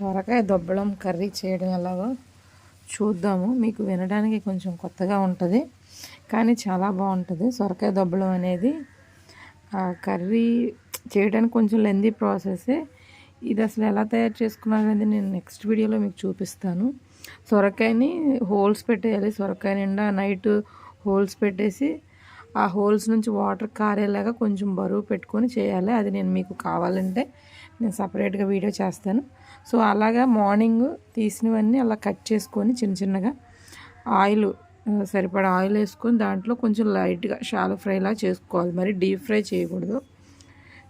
సొరకాయ దొబ్బడం కర్రీ చేయడం ఎలాగో చూద్దాము. మీకు వినడానికి కొంచెం కొత్తగా ఉంటుంది కానీ చాలా బాగుంటుంది. సొరకాయ దొబ్బడం అనేది కర్రీ చేయడానికి కొంచెం లెందీ ప్రాసెస్ ఇది అసలు ఎలా తయారు చేసుకున్నారు అనేది నేను నెక్స్ట్ వీడియోలో మీకు చూపిస్తాను. సొరకాయని హోల్స్ పెట్టేయాలి. సొరకాయ నిండా నైట్ హోల్స్ పెట్టేసి ఆ హోల్స్ నుంచి వాటర్ కారేలాగా కొంచెం బరువు పెట్టుకొని చేయాలి. అది నేను మీకు కావాలంటే నేను సపరేట్గా వీడియో చేస్తాను. సో అలాగా మార్నింగ్ తీసినవన్నీ అలా కట్ చేసుకొని చిన్న చిన్నగా ఆయిల్ సరిపడా ఆయిల్ వేసుకొని దాంట్లో కొంచెం లైట్గా షాలో ఫ్రైలా చేసుకోవాలి. మరి డీప్ ఫ్రై చేయకూడదు.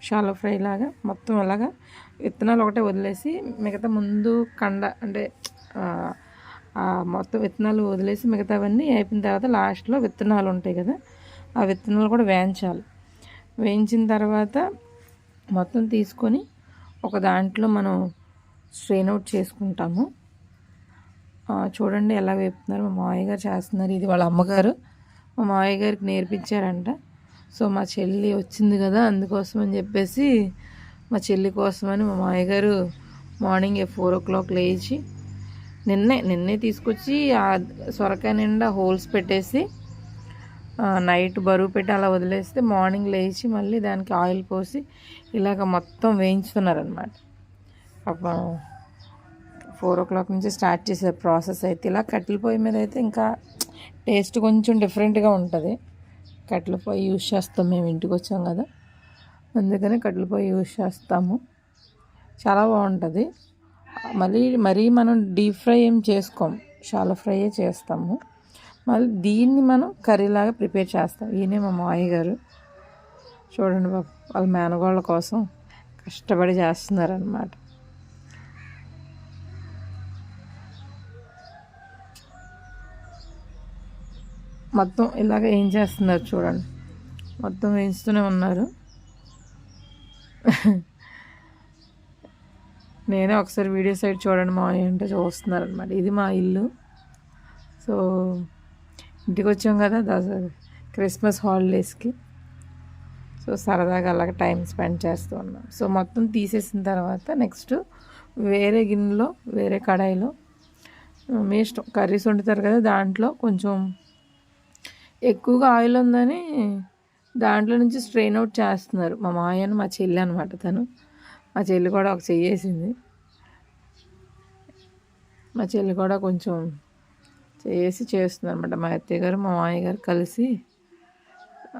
షాలో ఫ్రై లాగా మొత్తం అలాగా విత్తనాలు ఒకటే వదిలేసి మిగతా ముందు కండ అంటే మొత్తం విత్తనాలు వదిలేసి మిగతావన్నీ అయిపోయిన తర్వాత లాస్ట్లో విత్తనాలు ఉంటాయి కదా ఆ విత్తనాలు కూడా వేయించాలి. వేయించిన తర్వాత మొత్తం తీసుకొని ఒక దాంట్లో మనం స్ట్రెయిన్ అవుట్ చేసుకుంటాము. చూడండి ఎలా వేపుతున్నారు. మా మావయ్య గారు చేస్తున్నారు. ఇది వాళ్ళ అమ్మగారు. మా మావయ్య గారికి నేర్పించారంట. సో మా చెల్లి వచ్చింది కదా అందుకోసం అని చెప్పేసి మా చెల్లి కోసమని మా మావయ్య గారు మార్నింగ్ ఫోర్ ఓ క్లాక్ లేచి నిన్నే నిన్నే తీసుకొచ్చి ఆ సొరకాయ నిండా హోల్స్ పెట్టేసి నైట్ బరువు పెట్టి అలా వదిలేస్తే మార్నింగ్ లేచి మళ్ళీ దానికి ఆయిల్ పోసి ఇలాగ మొత్తం వేయించుతున్నారనమాట పాపం ఫోర్ ఓ క్లాక్ నుంచి స్టార్ట్ చేసే ప్రాసెస్ అయితే ఇలా కట్టెల పొయ్యి మీద అయితే ఇంకా టేస్ట్ కొంచెం డిఫరెంట్గా ఉంటుంది. కట్టెల పొయ్యి యూజ్ చేస్తాం మేము ఇంటికి వచ్చాం కదా. అందుకని కట్టెల పొయ్యి యూజ్ చేస్తాము. చాలా బాగుంటుంది. మళ్ళీ మరీ మనం డీప్ ఫ్రై ఏం చేసుకోం. షాలో ఫ్రైయే చేస్తాము. మళ్ళీ దీన్ని మనం కర్రీలాగా ప్రిపేర్ చేస్తాం. ఈయనే మా మావయ్య గారు. చూడండి బాబు వాళ్ళ మేనగోళ్ళ కోసం కష్టపడి చేస్తున్నారనమాట మొత్తం ఇలాగ ఏం చేస్తున్నారు చూడండి. మొత్తం వేయించుతూనే ఉన్నారు. నేనే ఒకసారి వీడియో సైడ్ చూడండి మా ఏంటో చూస్తున్నారనమాట ఇది మా ఇల్లు. సో ఇంటికి వచ్చాం కదా దసరా క్రిస్మస్ హాలిడేస్కి. సో సరదాగా అలాగ టైం స్పెండ్ చేస్తూ ఉన్నాం. సో మొత్తం తీసేసిన తర్వాత నెక్స్ట్ వేరే గిన్నెలో వేరే కడాయిలో మీ ఇష్టం కర్రీస్ వండుతారు కదా దాంట్లో కొంచెం ఎక్కువగా ఆయిల్ ఉందని దాంట్లో నుంచి స్ట్రెయిన్ అవుట్ చేస్తున్నారు. మా మాయని మా చెల్లి అనమాట తను. మా చెల్లి కూడా ఒక చెయ్యేసింది. మా చెల్లి కూడా కొంచెం చేసి చేస్తుందనమాట అనమాట మా అత్తయ్య గారు మా మామయ్య గారు కలిసి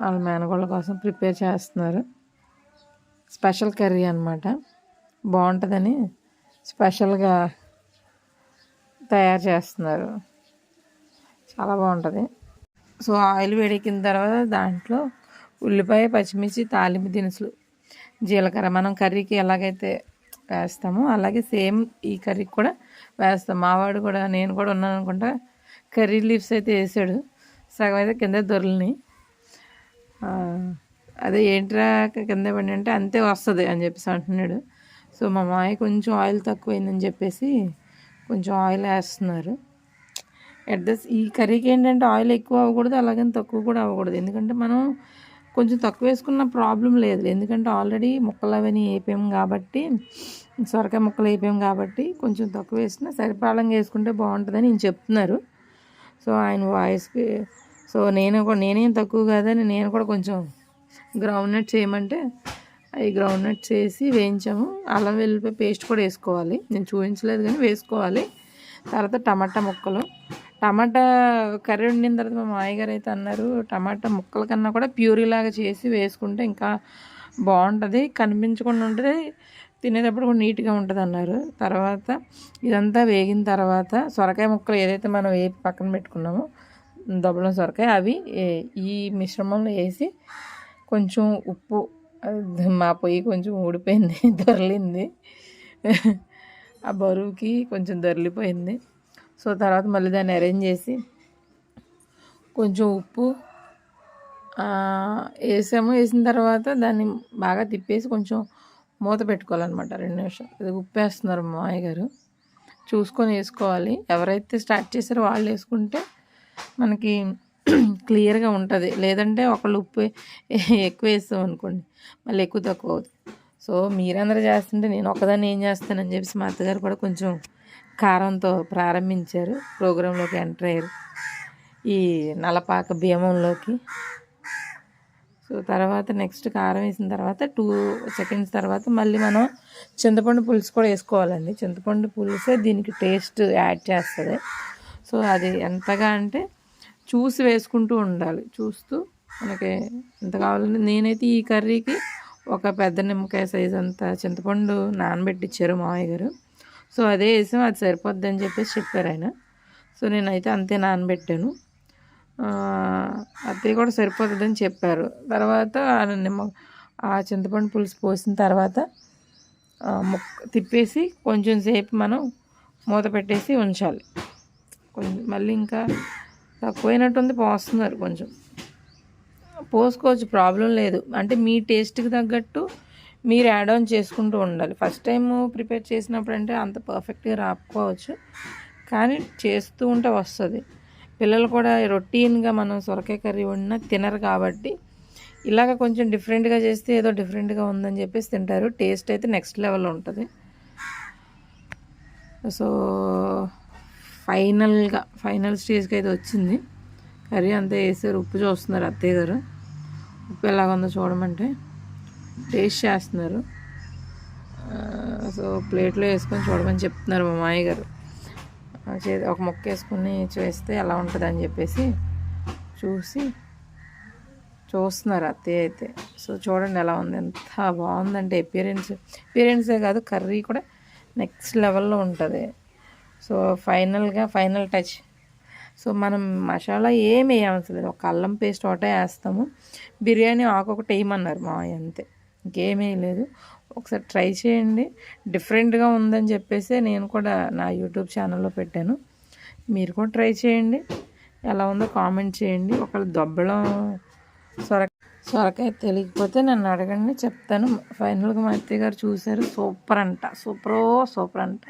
వాళ్ళ మేనగోళ్ళ కోసం ప్రిపేర్ చేస్తున్నారు. స్పెషల్ కర్రీ అనమాట బాగుంటుందని స్పెషల్గా తయారు చేస్తున్నారు. చాలా బాగుంటుంది. సో ఆయిల్ వేడెక్కిన తర్వాత దాంట్లో ఉల్లిపాయ పచ్చిమిర్చి తాలింపు దినుసులు జీలకర్ర. మనం కర్రీకి ఎలాగైతే వేస్తామో అలాగే సేమ్ ఈ కర్రీకి కూడా వేస్తాం. మావాడు కూడా నేను కూడా ఉన్నాను అనుకుంటా కర్రీ లీవ్స్ అయితే వేసాడు. సగం అయితే కింద దొరలని అదే ఏంట్రా కింద పడి అంటే అంతే వస్తుంది అని చెప్పేసి అంటున్నాడు. సో మా మాయ కొంచెం ఆయిల్ తక్కువైందని చెప్పేసి కొంచెం ఆయిల్ వేస్తున్నారు. ఎట్ దస్ ఈ కర్రీకి ఏంటంటే ఆయిల్ ఎక్కువ అవ్వకూడదు అలాగని తక్కువ కూడా అవ్వకూడదు. ఎందుకంటే మనం కొంచెం తక్కువ వేసుకున్న ప్రాబ్లం లేదు. ఎందుకంటే ఆల్రెడీ ముక్కలు అవన్నీ వేపాం కాబట్టి సొరకాయ ముక్కలు వేపాం కాబట్టి కొంచెం తక్కువ వేసినా సరిపాలంగా వేసుకుంటే బాగుంటుందని నేను చెప్తున్నారు. సో ఆయన వాయిస్కి సో నేను కూడా నేనేం తక్కువ కాదని నేను కూడా కొంచెం గ్రౌండ్ నట్ చేయమంటే అవి గ్రౌండ్ నట్ చేసి వేయించాము. అల్లం వెల్లిపాయ పేస్ట్ కూడా వేసుకోవాలి. నేను చూపించలేదు కానీ వేసుకోవాలి. తర్వాత టమాటా ముక్కలు. టమాటా కర్రీ వండిన తర్వాత మా మాయగారు అయితే అన్నారు టమాటా ముక్కల కన్నా కూడా ప్యూరీలాగా చేసి వేసుకుంటే ఇంకా బాగుంటుంది. కనిపించకుండా ఉంటుంది. తినేటప్పుడు కూడా నీట్గా ఉంటుంది అన్నారు. తర్వాత ఇదంతా వేగిన తర్వాత సొరకాయ ముక్కలు ఏదైతే మనం వేపి పక్కన పెట్టుకున్నామో దబ్బలం సొరకాయ అవి ఈ మిశ్రమంలో వేసి కొంచెం ఉప్పు మా పొయ్యి కొంచెం ఊడిపోయింది దొరలింది ఆ బరువుకి కొంచెం దొరిలిపోయింది సో తర్వాత మళ్ళీ దాన్ని అరేంజ్ చేసి కొంచెం ఉప్పు వేసాము. వేసిన తర్వాత దాన్ని బాగా తిప్పేసి కొంచెం మూత పెట్టుకోవాలన్నమాట రెండు నిమిషాలు. ఇది ఉప్పేస్తున్నారు మా గారు చూసుకొని వేసుకోవాలి. ఎవరైతే స్టార్ట్ చేశారో వాళ్ళు వేసుకుంటే మనకి క్లియర్గా ఉంటుంది. లేదంటే ఒకళ్ళు ఉప్పు ఎక్కువ వేస్తాం అనుకోండి. మళ్ళీ ఎక్కువ తక్కువ అవుతుంది. సో సో మీరందరూ చేస్తుంటే నేను ఒకదాన్ని ఏం చేస్తానని చెప్పేసి మా అత్తగారు కూడా కొంచెం కారంతో ప్రారంభించారు. ప్రోగ్రాంలోకి ఎంటర్ అయ్యారు. ఈ నలపాక భీమంలోకి సో తర్వాత నెక్స్ట్ కారం వేసిన తర్వాత టూ సెకండ్స్ తర్వాత మళ్ళీ మనం చింతపండు పులుసు కూడా వేసుకోవాలండి. చింతపండు పులుసే దీనికి టేస్ట్ యాడ్ చేస్తుంది. సో అది ఎంతగా అంటే చూసి వేసుకుంటూ ఉండాలి. చూస్తూ మనకి ఎంత కావాలంటే నేనైతే ఈ కర్రీకి ఒక పెద్ద నిమ్మకాయ సైజ్ అంత చింతపండు నానబెట్టిచ్చారు మామయ్య గారు. సో అదే వేసాం అది సరిపోద్ది అని చెప్పేసి చెప్పారు ఆయన. సో నేనైతే అంతే నానబెట్టాను. అది కూడా సరిపోతుందని చెప్పారు. తర్వాత నిమ్మ ఆ చింతపండు పులుసు పోసిన తర్వాత ముక్క తిప్పేసి కొంచెం సేపు మనం మూత పెట్టేసి ఉంచాలి. కొంచెం మళ్ళీ ఇంకా తక్కువైనట్టుంది పోస్తున్నారు కొంచెం. పోసుకోవచ్చు ప్రాబ్లం లేదు. అంటే మీ టేస్ట్కి తగ్గట్టు మీరు యాడ్ ఆన్ చేసుకుంటూ ఉండాలి. ఫస్ట్ టైం ప్రిపేర్ చేసినప్పుడు అంటే అంత పర్ఫెక్ట్గా రాకపోవచ్చు. కానీ చేస్తూ ఉంటే వస్తుంది. పిల్లలు కూడా రొటీన్గా మనం సొరకాయ కర్రీ వండినా తినరు కాబట్టి ఇలాగ కొంచెం డిఫరెంట్గా చేస్తే ఏదో డిఫరెంట్గా ఉందని చెప్పేసి తింటారు. టేస్ట్ అయితే నెక్స్ట్ లెవెల్ ఉంటుంది. సో ఫైనల్గా ఫైనల్ స్టేజ్కి అయితే వచ్చింది. కర్రీ అంతా వేసారు. ఉప్పు చూస్తున్నారు అత్తయ్య గారు. ఉప్పు ఎలాగుందో చూడమంటే టేస్ట్ చేస్తున్నారు. సో ప్లేట్లో వేసుకొని చూడమని చెప్తున్నారు మా మామయ్య గారు. ఒక మొక్క వేసుకుని చేస్తే ఎలా ఉంటుంది అని చెప్పేసి చూసి చూస్తున్నారు అత్తయ్య అయితే. సో చూడండి ఎలా ఉంది. ఎంత బాగుందంటే ఎపిరియన్స్ ఎపిరియన్సే కాదు కర్రీ కూడా నెక్స్ట్ లెవెల్లో ఉంటుంది. సో ఫైనల్గా ఫైనల్ టచ్. సో మనం మసాలా ఏమి వేయవలసిన ఒక అల్లం పేస్ట్ ఒకటే వేస్తాము. బిర్యానీ ఆకు ఒకటి వేయమన్నారు మా అంతే. ఇంకేమీ లేదు ఒకసారి ట్రై చేయండి. డిఫరెంట్గా ఉందని చెప్పేసి నేను కూడా నా యూట్యూబ్ ఛానల్లో పెట్టాను. మీరు కూడా ట్రై చేయండి. ఎలా ఉందో కామెంట్ చేయండి. ఒకవేళ దొబ్బడం సొర సొరకాయ తెలియకపోతే నన్ను అడగండి. చెప్తాను. ఫైనల్గా మా అత్తయ్య గారు చూశారు. సూపర్ అంట. సూపరో సూపర్ అంట.